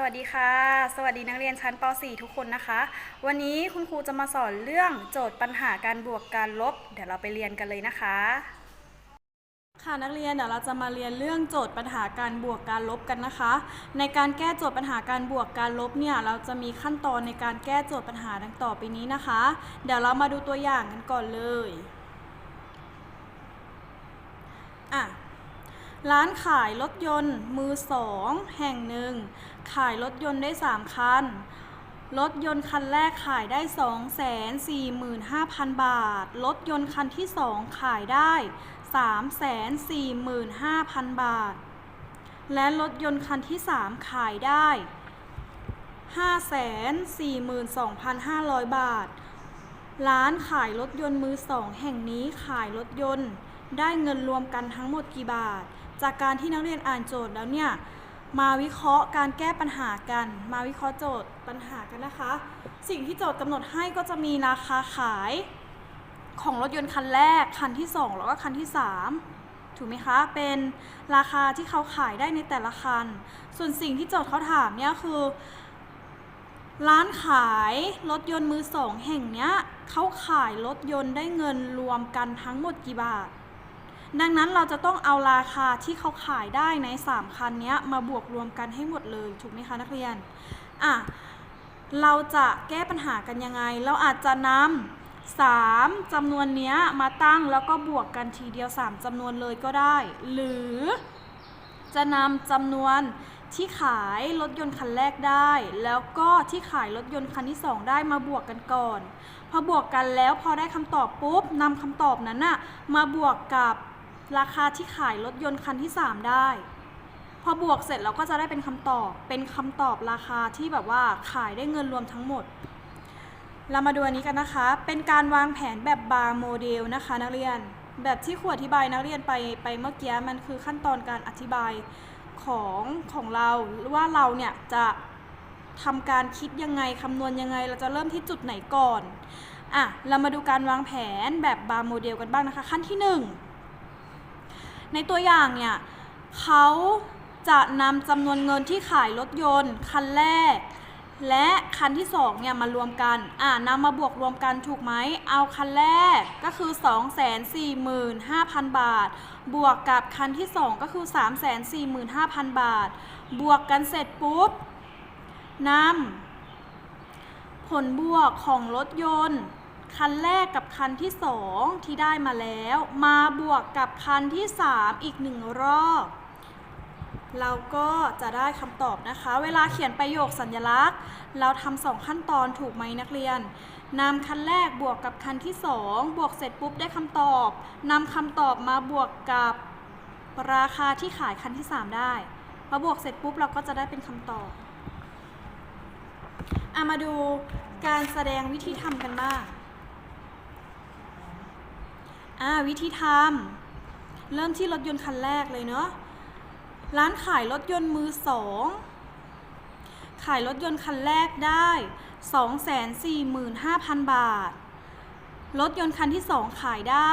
สวัสดีค่ะ สวัสดีนักเรียนชั้นป .4 ทุกคนนะคะ วันนี้คุณครูจะมาสอนเรื่องโจทย์ปัญหาการบวกการลบ เดี๋ยวเราไปเรียนกันเลยนะคะ ค่ะนักเรียนเดี๋ยวเราจะมาเรียนเรื่องโจทย์ปัญหาการบวกการลบกันนะคะ ในการแก้โจทย์ปัญหาการบวกการลบเนี่ยเราจะมีขั้นตอนในการแก้โจทย์ปัญหาดังต่อไปนี้นะคะ เดี๋ยวเรามาดูตัวอย่างกันก่อนเลยอะ ร้านขายรถยนต์มือสองแห่งหนึ่ง ขายรถยนต์ได้ 3 คัน รถยนต์คันแรกขายได้ 245,000 บาท รถยนต์คันที่ 2 ขายได้ 345,000 บาท และรถยนต์คันที่ 3 ขายได้ 542,500 บาท ร้านขายรถยนต์มือสองแห่งนี้ขายรถยนต์ได้เงินรวมกันทั้งหมดกี่บาท จากการที่นักเรียนอ่านโจทย์แล้วเนี่ยมาวิเคราะห์การแก้ปัญหากัน มาวิเคราะห์โจทย์ปัญหากันนะคะ สิ่งที่โจทย์กำหนดให้ก็จะมีราคาขายของรถยนต์คันแรก คันที่ 2 แล้วก็คันที่ 3 ถูกไหมคะ เป็นราคาที่เขาขายได้ในแต่ละคัน ส่วนสิ่งที่โจทย์เขาถามเนี่ยคือ ร้านขายรถยนต์มือสองแห่งเนี้ยเขาขายรถยนต์ได้เงินรวมกันทั้งหมดกี่บาท ดังนั้นเราจะต้องเอาราคาที่เขาขายได้ใน 3 คันนี้มาบวกรวมกันให้หมดเลยถูกไหมคะนักเรียนอะเราจะแก้ปัญหากันยังไง เราอาจจะนำสามจำนวนนี้มาตั้งแล้วก็บวกกันทีเดียว 3จำนวนเลยก็ได้ หรือจะนำจำนวนที่ขายรถยนต์คันแรกได้ แล้วก็ที่ขายรถยนต์คันที่ 2 ได้มาบวกกันก่อน พอบวกกันแล้วพอได้คำตอบปุ๊บนำคำตอบนั้นน่ะมาบวกกับ ราคาที่ขายรถยนต์คันที่ 3 ได้ พอบวกเสร็จเราก็จะได้เป็นคำตอบ เป็นคำตอบราคาที่แบบว่าขายได้เงินรวมทั้งหมด เรามาดูอันนี้กันนะคะ เป็นการวางแผนแบบบาร์โมเดลนะคะนักเรียน แบบที่ครูอธิบายนักเรียนไปไปเมื่อกี้มันคือขั้นตอนการอธิบายของของเราว่าเราเนี่ยจะทำการคิดยังไงคำนวณยังไง เราจะเริ่มที่จุดไหนก่อนอะเรามาดูการวางแผนแบบบาร์โมเดลกันบ้างนะคะ ขั้นที่หนึ่ง ในตัวอย่างเนี่ยเขาจะนำจำนวนเงินที่ขายรถยนต์คันแรก และคันที่2เนี่ยมารวมกัน อ่านำมาบวกรวมกันถูกไหม เอาคันแรกก็คือ 245,000 บาท บวกกับคันที่ 2 ก็คือ 345,000 บาท บวกกันเสร็จปุ๊บนำผลบวกของรถยนต์ คันแรกกับคันที่2ที่ได้มาแล้ว มาบวกกับคันที่3อีกหนึ่งรอบ เราก็จะได้คำตอบนะคะ เวลาเขียนประโยคสัญลักษณ์ เราทำสองขั้นตอนถูกไหมนักเรียนนำคันแรกบวกกับคันที่2บวกเสร็จปุ๊บได้คำตอบนำคำตอบมาบวกกับราคาที่ขายคันที่ 3 ได้พอบวกเสร็จปุ๊บเราก็จะได้เป็นคำตอบอามาดูการแสดงวิธีทำกันบ้าง อ่าวิธีทำเริ่มที่รถยนต์คันแรกเลยเนาะร้านขายรถยนต์มือสองขายรถยนต์คันแรกได้ 245,000 บาท รถยนต์คันที่ 2 ขายได้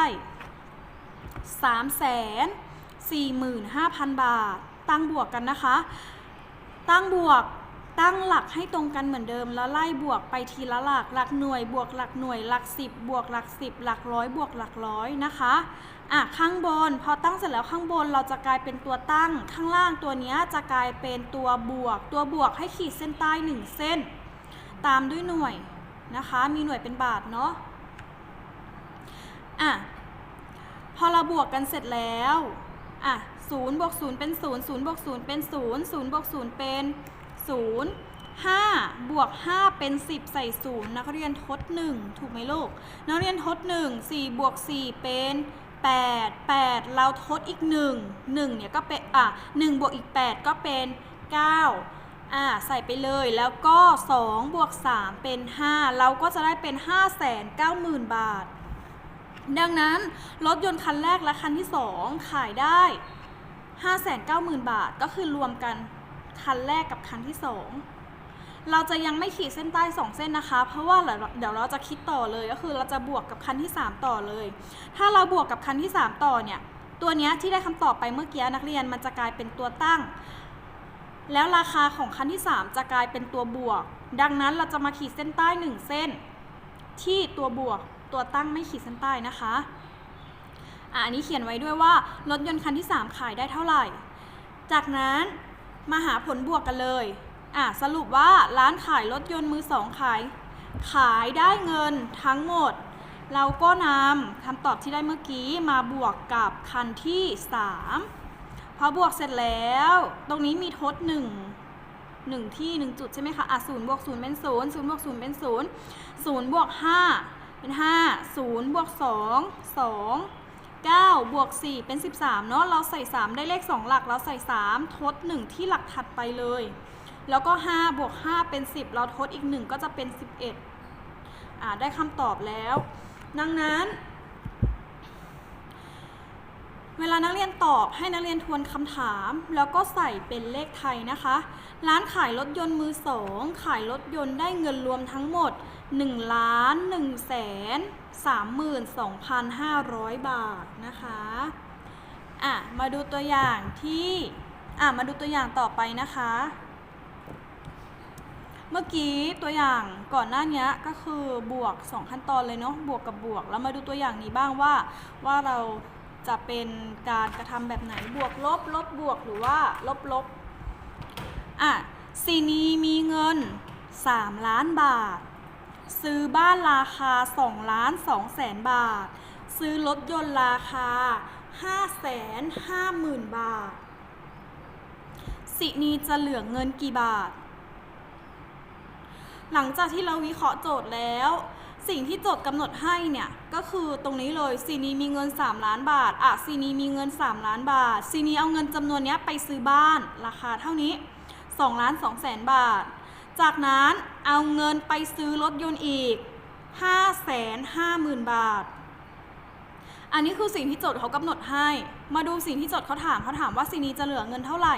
345,000 บาท ตั้งบวกกันนะคะ ตั้งบวก ตั้งหลักให้ตรงกันเหมือนเดิมแล้วไล่บวกไปทีละหลัก หลักหน่วยบวกหลักหน่วยหลักสิบบวกหลักสิบหลักร้อยบวกหลักร้อยนะคะอะข้างบนพอตั้งเสร็จแล้วข้างบนเราจะกลายเป็นตัวตั้ง ข้างล่างตัวนี้จะกลายเป็นตัวบวก ตัวบวกให้ขีดเส้นใต้หนึ่งเส้น ตามด้วยหน่วยนะคะ มีหน่วยเป็นบาทเนาะอะพอเราบวกกันเสร็จแล้วอะศูนย์บวกศูนย์เป็นศูนย์ศูนย์บวกศูนย์เป็นศูนย์ศูนย์บวกศูนย์เป็น นย์ห้าบวกห้าเป็นสิบใส่ศูนย์นักเรียนทดหนึ่งถูกไหมลูก นักเรียนทดหนึ่งสี่บวกสี่เป็นแปดแปดเราทดอีกหนึ่งหนึ่งเนี่ยก็เป็น อะหนึ่งบวกอีกแปดก็เป็นเก้าอะ ใส่ไปเลย แล้วก็สองบวกสามเป็นห้าเราก็จะได้เป็นห้าแสนเก้าหมื่นบาท ดังนั้น รถยนต์คันแรกและคันที่ 2 ขายได้ 590,000 บาท ก็คือรวมกัน คันแรกกับคันที่ 2 เราจะยังไม่ขีดเส้นใต้ 2 เส้นนะคะ เพราะว่าเดี๋ยวเราจะคิดต่อเลยก็คือเราจะบวกกับคันที่ 3 ต่อเลย ถ้าเราบวกกับคันที่ 3 ต่อเนี่ยตัวนี้ที่ได้คำตอบไปเมื่อกี้นักเรียนมันจะกลายเป็นตัวตั้ง แล้วราคาของคันที่ 3 จะกลายเป็นตัวบวก ดังนั้นเราจะมาขีดเส้นใต้ 1 เส้น ที่ตัวบวกตัวตั้งไม่ขีดเส้นใต้นะคะอะอันนี้เขียนไว้ด้วยว่ารถยนต์คันที่ 3 ขายได้เท่าไหร่ จากนั้น มาหาผลบวกกันเลยอะสรุปว่าร้านขายรถยนต์มือสองขาย ขายได้เงินทั้งหมด เราก็นำคำตอบที่ได้เมื่อกี้มาบวกกับคันที่ 3 พอบวกเสร็จแล้ว ตรงนี้มีทด 1 1 ที่ 1 จุดใช่ไหมคะอะศูนย์บวกศูนย์เป็นศูนย์ศูนย์บวกศูนย์เป็นศูนย์ศูนย์บวก5เป็น5ศูนย์บวก2 2 9 บวก 4 เป็น 13 เนาะ เราใส่ 3 ได้เลข 2 หลัก เราใส่ 3 ทด 1 ที่หลักถัดไปเลย แล้วก็ 5 บวก 5 เป็น 10 เราทดอีก 1 ก็จะเป็น 11อ่าได้คำตอบแล้ว ดังนั้น เวลานักเรียนตอบให้นักเรียนทวนคำถาม แล้วก็ใส่เป็นเลขไทยนะคะ ร้านขายรถยนต์มือสองขายรถยนต์ได้เงินรวมทั้งหมด 1 ล้าน1แสน 32,500 บาทนะคะอะมาดูตัวอย่างที่อะมาดูตัวอย่างต่อไปนะคะ เมื่อกี้ตัวอย่างก่อนหน้านี้ก็คือบวก 2 ขั้นตอนเลยเนาะบวกกับบวก แล้วมาดูตัวอย่างนี้บ้างว่าว่าเราจะเป็นการกระทำแบบไหนบวกลบลบบวกหรือว่าลบลบอะซีนีมีเงิน 3 ล้านบาท ซื้อบ้านราคา2ล้าน2แสนบาท ซื้อรถยนต์ราคา5แสน5หมื่นบาท สินีจะเหลือเงินกี่บาท หลังจากที่เราวิเคราะห์โจทย์แล้ว สิ่งที่โจทย์กำหนดให้เนี่ย ก็คือตรงนี้เลยซีนีมีเงิน 3 ล้านบาท อะซีนีมีเงิน 3 ล้านบาทซีนีเอาเงินจำนวนนี้ไปซื้อบ้านราคาเท่านี้2ล้าน2แสนบาท จากนั้นเอาเงินไปซื้อรถยนต์อีก 5 5 0 0 0 0 บาท อันนี้คือสิ่งที่โจทย์เขากำหนดให้ มาดูสิ่งที่โจทย์เขาถามเขาถามว่าซีนีจะเหลือเงินเท่าไหร่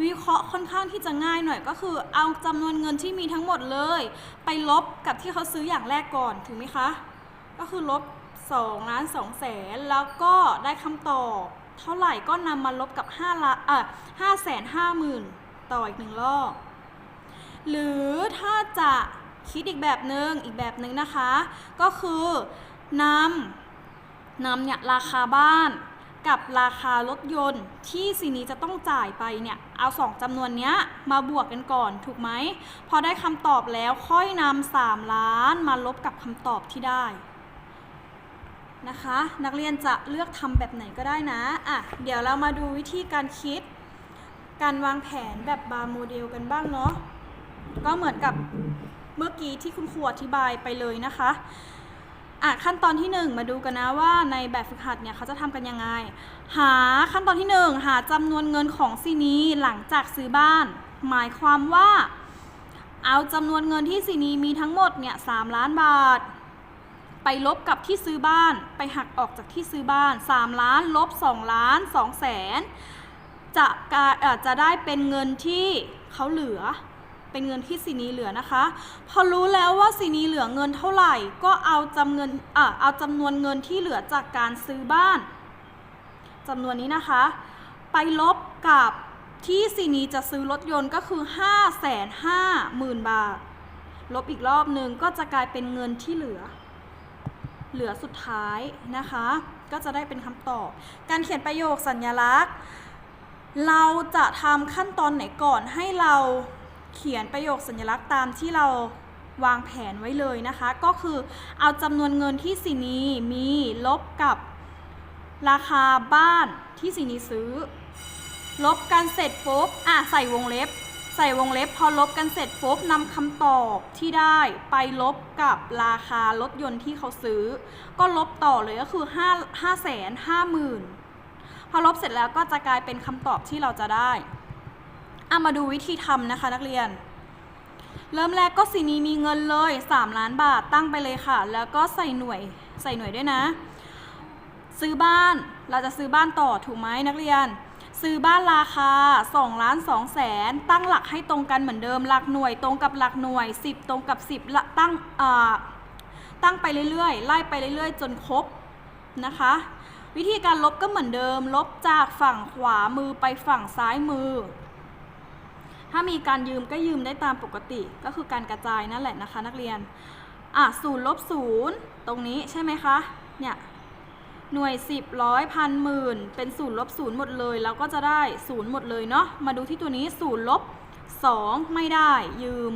วิเคราะห์ค่อนข้างที่จะง่ายหน่อยก็คือ เอาจำนวนเงินที่มีทั้งหมดเลย ไปลบกับที่เขาซื้ออย่างแรกก่อนถูกไหมคะ ก็คือลบ2ล้าน2แสนแล้วก็ได้คำตอบเท่าไหร่ก็นำมาลบกับ5ล้านเอ่อ5แสน5หมื่นต่ออีกหนึ่งรอบ หรือถ้าจะคิดอีกแบบหนึ่งอีกแบบหนึ่งนะคะ ก็คือนำนำเนี่ยราคาบ้านกับราคารถยนต์ที่ซีนี้จะต้องจ่ายไปเนี่ย เอาสองจำนวนเนี้ยมาบวกกันก่อนถูกไหม พอได้คำตอบแล้วค่อยนำสามล้านมาลบกับคำตอบที่ได้นะคะ นักเรียนจะเลือกทำแบบไหนก็ได้นะอะเดี๋ยวเรามาดูวิธีการคิด การวางแผนแบบบาร์โมเดลกันบ้างเนาะ ก็เหมือนกับเมื่อกี้ที่คุณครูอธิบายไปเลยนะคะอะขั้นตอนที่ 1 มาดูกันนะว่าในแบบฝึกหัดเนี่ยเขาจะทำกันยังไง หาขั้นตอนที่ 1 หาจำนวนเงินของซีนีหลังจากซื้อบ้าน หมายความว่า เอาจำนวนเงินที่ซีนีมีทั้งหมดเนี่ยสล้านบาท ไปลบกับที่ซื้อบ้าน ไปหักออกจากที่ซื้อบ้าน 3 ล้านลบ2ล้าน2แสนจะกาจะได้เป็นเงินที่เขาเหลือ เป็นเงินที่ซีนีเหลือนะคะ พอรู้แล้วว่าซีนีเหลือเงินเท่าไหร่ ก็เอาจำเงินอะเอาจำนวนเงินที่เหลือจากการซื้อบ้านจำนวนนี้นะคะ ไปลบกับที่ซีนีจะซื้อรถยนต์ก็คือ 5 5 0 0 0 0 บาท ลบอีกรอบหนึ่งก็จะกลายเป็นเงินที่เหลือ เหลือสุดท้ายนะคะ ก็จะได้เป็นคำตอบ การเขียนประโยคสัญลักษณ์ เราจะทำขั้นตอนไหนก่อนให้เรา เขียนประโยคสัญลักษณ์ตามที่เราวางแผนไว้เลยนะคะ ก็คือเอาจำนวนเงินที่สินีมีลบกับราคาบ้านที่สินีซื้อ ลบกันเสร็จปุ๊บอะใส่วงเล็บ ใส่วงเล็บ พอลบกันเสร็จปุ๊บนำคำตอบที่ได้ไปลบกับราคารถยนต์ที่เขาซื้อ ก็ลบต่อเลยก็คือ 5 5แสน5หมื่นพอลบเสร็จแล้วก็จะกลายเป็นคำตอบที่เราจะได้ อามาดูวิธีทำนะคะนักเรียน เริ่มแรกก็สีนีมีเงินเลย 3 ล้านบาทตั้งไปเลยค่ะ แล้วก็ใส่หน่วยใส่หน่วยด้วยนะ ซื้อบ้านเราจะซื้อบ้านต่อถูกไหมนักเรียน ซื้อบ้านราคา2ล้าน2แสนตั้งหลักให้ตรงกันเหมือนเดิมหลักหน่วยตรงกับหลักหน่วย 10 ตรงกับ 10ตั้งตั้งไปเรื่อยๆไล่ไปเรื่อยๆ จนครบนะคะวิธีการลบก็เหมือนเดิม ลบจากฝั่งขวามือไปฝั่งซ้ายมือ ถ้ามีการยืมก็ยืมได้ตามปกติ ก็คือการกระจายนั่นแหละนะคะ นักเรียน อะศูนย์ลบศูนย์ตรงนี้ใช่ไหมคะ เนี่ย หน่วยสิบร้อยพันหมื่นเป็นศูนย์ลบศูนย์หมดเลยแล้วก็จะได้ศูนย์หมดเลยเนาะ มาดูที่ตัวนี้ศูนย์ลบสองไม่ได้ยืม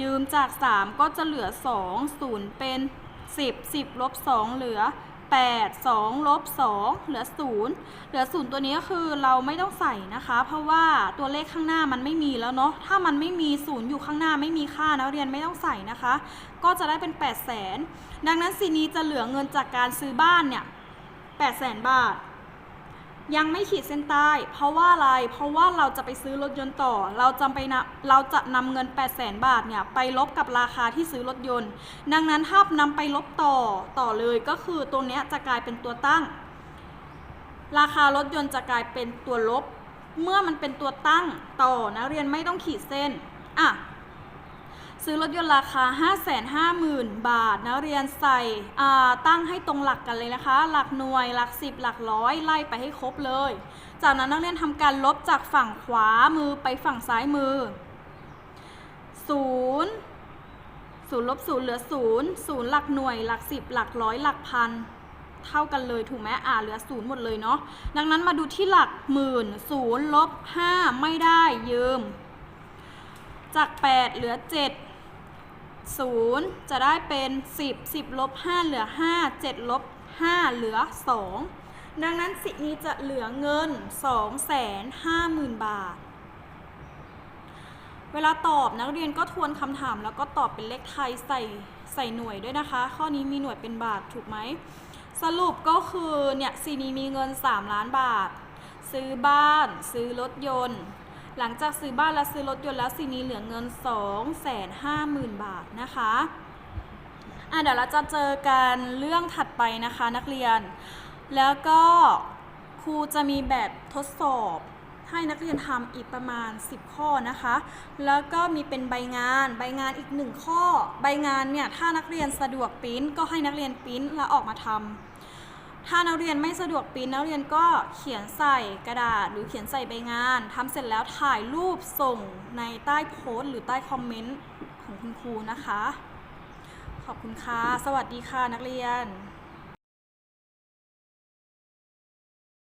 ยืมจาก 3 ก็จะเหลือ 2 0 เป็น 10 10ลบ2เหลือ 8 2ลบ2เหลือ 0 เหลือ 0 ตัวนี้ก็คือเราไม่ต้องใส่นะคะ เพราะว่าตัวเลขข้างหน้ามันไม่มีแล้วเนาะ ถ้ามันไม่มี 0 อยู่ข้างหน้าไม่มีค่านักเรียนไม่ต้องใส่นะคะ ก็จะได้เป็น 8 0 0แสนดังนั้นสีนี้จะเหลือเงินจากการซื้อบ้านเนี่ย 8 0 0แสนบาท ยังไม่ขีดเส้นใต้ เพราะว่าอะไร เพราะว่าเราจะไปซื้อรถยนต์ต่อ เราจำไปนะเราจะนำเงิน 8 0 0แสนบาทเนี่ยไปลบกับราคาที่ซื้อรถยนต์ ดังนั้นถ้านำไปลบต่อต่อเลยก็คือตัวเนี้ยจะกลายเป็นตัวตั้ง ราคารถยนต์จะกลายเป็นตัวลบ เมื่อมันเป็นตัวตั้งต่อนักเรียนไม่ต้องขีดเส้นอะ ซื้อรถยนต์ราคา 550,000 บาทนักเรียนใส่ตั้งให้ตรงหลักกันเลยนะคะ หลักหน่วย หลัก 10 หลักร้อยไล่ไปให้ครบเลย จากนั้นนักเรียนทำการลบจากฝั่งขวามือไปฝั่งซ้ายมือ 0 0ลบ0เหลือ 0 0 หลักหน่วย หลัก 10 หลักร้อยหลักพันเท่ากันเลยถูกไหมอ่าเหลือ0หมดเลยเนาะดังนั้นมาดูที่หลักหมื่น0ลบ5ไม่ได้ยืม จาก 8 เหลือ 7 0 จะได้เป็น 10 10ลบ5เหลือ 5 7ลบ5เหลือ 2 ดังนั้นสินี้จะเหลือเงิน 250,000 บาท เวลาตอบนักเรียนก็ทวนคำถามแล้วก็ตอบเป็นเลขไทยใส่ใส่หน่วยด้วยนะคะ ข้อนี้มีหน่วยเป็นบาทถูกไหม สรุปก็คือเนี่ยซีนี้มีเงิน 3 ล้านบาท ซื้อบ้าน ซื้อรถยนต์ หลังจากซื้อบ้านและซื้อรถยนต์แล้วซีนี้เหลือเงิน 250,000 บาทนะคะอะเดี๋ยวเราจะเจอกันเรื่องถัดไปนะคะนักเรียน แล้วก็ครูจะมีแบบทดสอบให้นักเรียนทำอีกประมาณ 10 ข้อนะคะ แล้วก็มีเป็นใบงาน ใบงานอีกหนึ่งข้อ ใบงานเนี่ยถ้านักเรียนสะดวกปิ้นก็ให้นักเรียนปิ้นแล้วออกมาทำ ถ้านักเรียนไม่สะดวกปริ้นนักเรียนก็เขียนใส่กระดาษหรือเขียนใส่ใบงานทำเสร็จแล้วถ่ายรูปส่งในใต้โพสต์หรือใต้คอมเมนต์ของคุณครูนะคะ ขอบคุณค่ะ สวัสดีค่ะนักเรียน